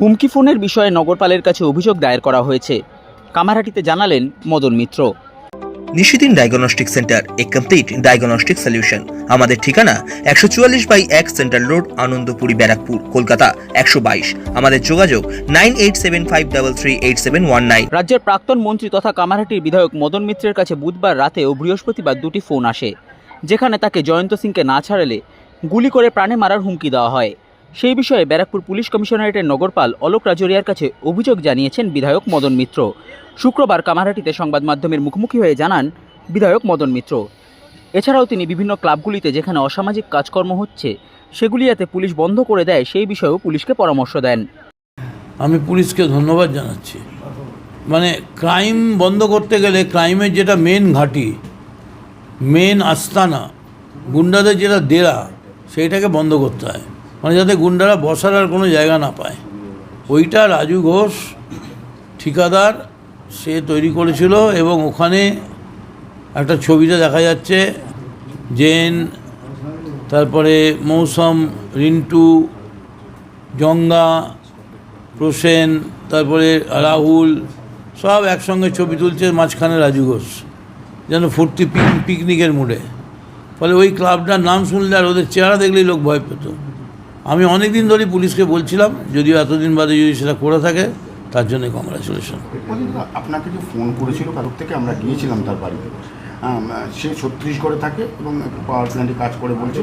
হুমকি ফোনের বিষয়ে নগরপালের কাছে অভিযোগ দায়ের করা হয়েছে। কামারহাটিতে জানালেন মদন মিত্র। নিশিদিন ডায়াগনস্টিক সেন্টার এ কমপ্লিট ডায়াগনস্টিক সলিউশন। আমাদের ঠিকানা একশো চুয়াল্লিশ বাই এক সেন্ট্রাল রোড আনন্দপুরি ব্যারাকপুর কলকাতা একশো বাইশ। আমাদের যোগাযোগ nine eight seven five double three eight seven one nine. রাজ্যের প্রাক্তন মন্ত্রী তথা কামারহাটির বিধায়ক মদন মিত্রের কাছে বুধবার রাতে ও বৃহস্পতিবার দুটি ফোন আসে যেখানে তাকে জয়ন্ত সিংকে না ছাড়ালে গুলি করে প্রাণে মারার হুমকি দেওয়া হয়। সেই বিষয়ে ব্যারাকপুর পুলিশ কমিশনারেটের নগরপাল অলোক রাজরিয়ার কাছে অভিযোগ জানিয়েছেন বিধায়ক মদন মিত্র। শুক্রবার কামারহাটিতে সংবাদ মাধ্যমের মুখোমুখি হয়ে জানান বিধায়ক মদন মিত্র। এছাড়াও তিনি বিভিন্ন ক্লাবগুলিতে যেখানে অসামাজিক কাজকর্ম হচ্ছে সেগুলি যাতে পুলিশ বন্ধ করে দেয়, সেই বিষয়েও পুলিশকে পরামর্শ দেন। আমি পুলিশকে ধন্যবাদ জানাচ্ছি। মানে ক্রাইম বন্ধ করতে গেলে ক্রাইমের যেটা মেন ঘাঁটি, মেন আস্তানা, গুন্ডাদের যেটা দেরা, সেইটাকে বন্ধ করতে হয়। মানে যাতে গুন্ডারা বসার আর কোনো জায়গা না পায়। ওইটা রাজু ঘোষ, ঠিকাদার, সে তৈরি করেছিল এবং ওখানে একটা ছবিতে দেখা যাচ্ছে জেন, তারপরে মৌসম, রিন্টু, জঙ্গা, প্রসেন, তারপরে রাহুল, সব একসঙ্গে ছবি তুলছে মাঝখানে রাজু ঘোষ, যেন ফুর্তি পিক- পিকনিকের মুডে। ফলে ওই ক্লাবটার নাম শুনলে আর ওদের চেহারা দেখলেই লোক ভয় পেত। আমি অনেক দিন ধরেই পুলিশকে বলছিলাম যদিও এতদিন বাদে যদি সেটা করে থাকে তার জন্য কংগ্রাচুলেশন আপনাকে যে ফোন করেছিল কারোর থেকে আমরা গিয়েছিলাম তার বাড়িতে আম, সে ছত্তিশগড়ে থাকে এবং পাওয়ার প্ল্যান্টে কাজ করে বলছে।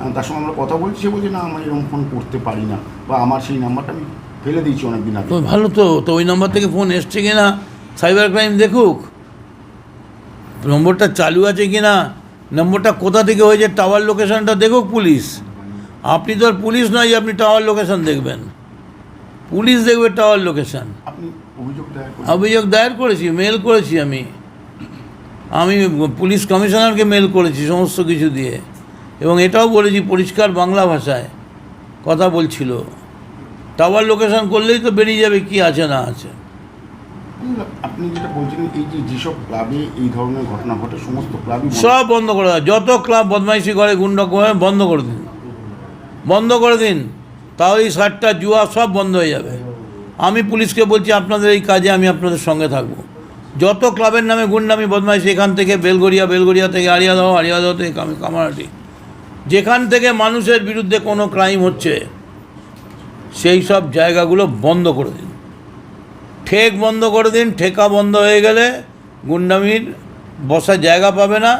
আম, তার সঙ্গে আমরা কথা বলছি সে বলছে না আমরা এরকম ফোন করতে পারি না। বা আমার সেই নাম্বারটা আমি ফেলে দিয়েছি অনেক দিন আগে। তো ভালো তো তো ওই নম্বর থেকে ফোন এসছে কি না? সাইবার ক্রাইম দেখুক। নম্বরটা চালু আছে কি না? নম্বরটা কোথা থেকে হয়েছে? টাওয়ার লোকেশনটা দেখুক পুলিশ। আপনি তো আর পুলিশ নয় যে আপনি টাওয়ার লোকেশন দেখবেন। পুলিশ দেখবে টাওয়ার লোকেশন অভিযোগ দায়ের করেছি মেল করেছি আমি। আমি পুলিশ কমিশনারকে মেল করেছি সমস্ত কিছু দিয়ে। এবং এটাও বলেছি পরিষ্কার বাংলা ভাষায় কথা বলছিল। টাওয়ার লোকেশন করলেই তো বেরিয়ে যাবে কি আছে না আছে। আপনি যেটা বলছিলেন এই যে যেসব ক্লাবে এই ধরনের ঘটনা ঘটে সমস্ত বন্ধ। সব বন্ধ করে যত ক্লাব বদমাইশি করে গুন্ডা করে বন্ধ করে দিন। বন্ধ করে দিন তাহলেই সাতটা জুয়া সব বন্ধ হয়ে যাবে। আমি পুলিশকে বলছি, আপনাদের এই কাজে আমি আপনাদের সঙ্গে থাকব। যত ক্লাবের নামে গুন্ডামি, বদমাইশি, এখান থেকে বেলগড়িয়া বেলগড়িয়া থেকে আড়িয়াদহ আড়িয়াদহ থেকে কামি কামারাটি, যেখান থেকে মানুষের বিরুদ্ধে কোনো ক্রাইম হচ্ছে, সেই সব জায়গাগুলো বন্ধ করে দিন। ঠেক বন্ধ করে দিন, ঠেকা বন্ধ হয়ে গেলে গুন্ডামির বসার জায়গা পাবে না,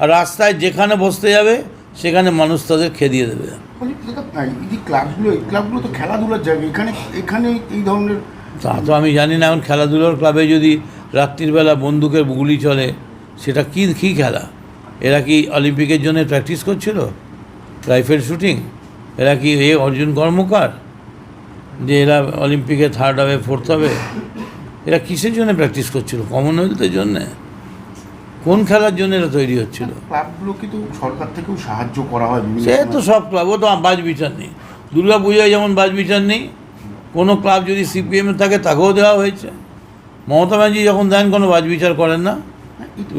আর রাস্তায় যেখানে বসতে যাবে, সেখানে মানুষ তাদের খেদিয়ে দেবে। ক্লাবগুলো তো খেলাধুলার জায়গা। এখানে এখানে এই ধরনের তা তো আমি জানি না, এখন খেলাধুলার ক্লাবে যদি রাত্রিবেলা বন্দুকের গুলি চলে, সেটা কী কী খেলা? এরা কি অলিম্পিকের জন্য প্র্যাকটিস করছিল? Rifle shooting? এরা কি এ অর্জুন কর্মকার? যে এরা অলিম্পিকে থার্ড হবে ফোর্থ হবে? এরা কিসের জন্য প্র্যাকটিস করছিল? কমনওয়েলথের জন্যে? কোন খেলার জন্য এরা তৈরি হচ্ছিল? ক্লাবগুলো কিন্তু সরকার থেকেও সাহায্য করা হয় সে তো সব ক্লাব ও তো বাজ বিচার নেই। দুর্গা পূজায় যেমন বাজ বিচার নেই কোনো ক্লাব যদি সিপিএমে থাকে তাকেও দেওয়া হয়েছে। মমতা ব্যানার্জি যখন দেন কোনো বাজ বিচার করেন না।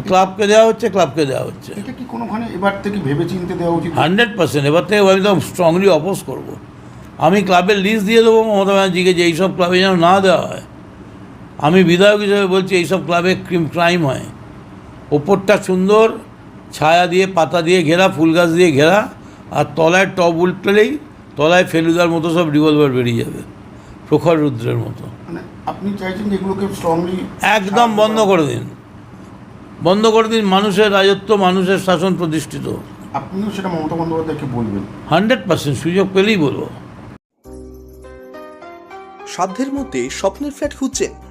ক্লাবকে দেওয়া হচ্ছে ক্লাবকে দেওয়া হচ্ছে। এটা কি কোনোখানে এবার থেকে ভেবে চিনতে দেওয়া উচিত? Hundred percent. এবার থেকে আমি তো স্ট্রংলি অপোজ করব। আমি ক্লাবের লিস্ট দিয়ে দেবো মমতা ব্যানার্জিকে যে এইসব ক্লাবে যেন না দেওয়া হয়। আমি বিধায়ক হিসেবে বলছি এইসব ক্লাবে ক্রিম ক্রাইম হয়। ওপরটা সুন্দর ছায়া দিয়ে পাতা দিয়ে ঘেরা ফুল গাছ দিয়ে ঘেরা আর তলায় টব উল্টলেই তলায় ফেলুদার মতো সব রিভলভার বেরিয়ে যাবে প্রখর রুদ্রের মতো। মানে আপনি চাইছেন এগুলোকে স্ট্রংলি একদম বন্ধ করে দিন। বন্ধ করে দিন মানুষের রাজত্ব মানুষের শাসন প্রতিষ্ঠিত। আপনিও সেটা মমতা বন্দ্যোপাধ্যায়কে বলবেন। হান্ড্রেড পার্সেন্ট সুযোগ পেলেই বলব। সাধ্যের মধ্যে স্বপ্নের ফ্ল্যাট খুঁজছেন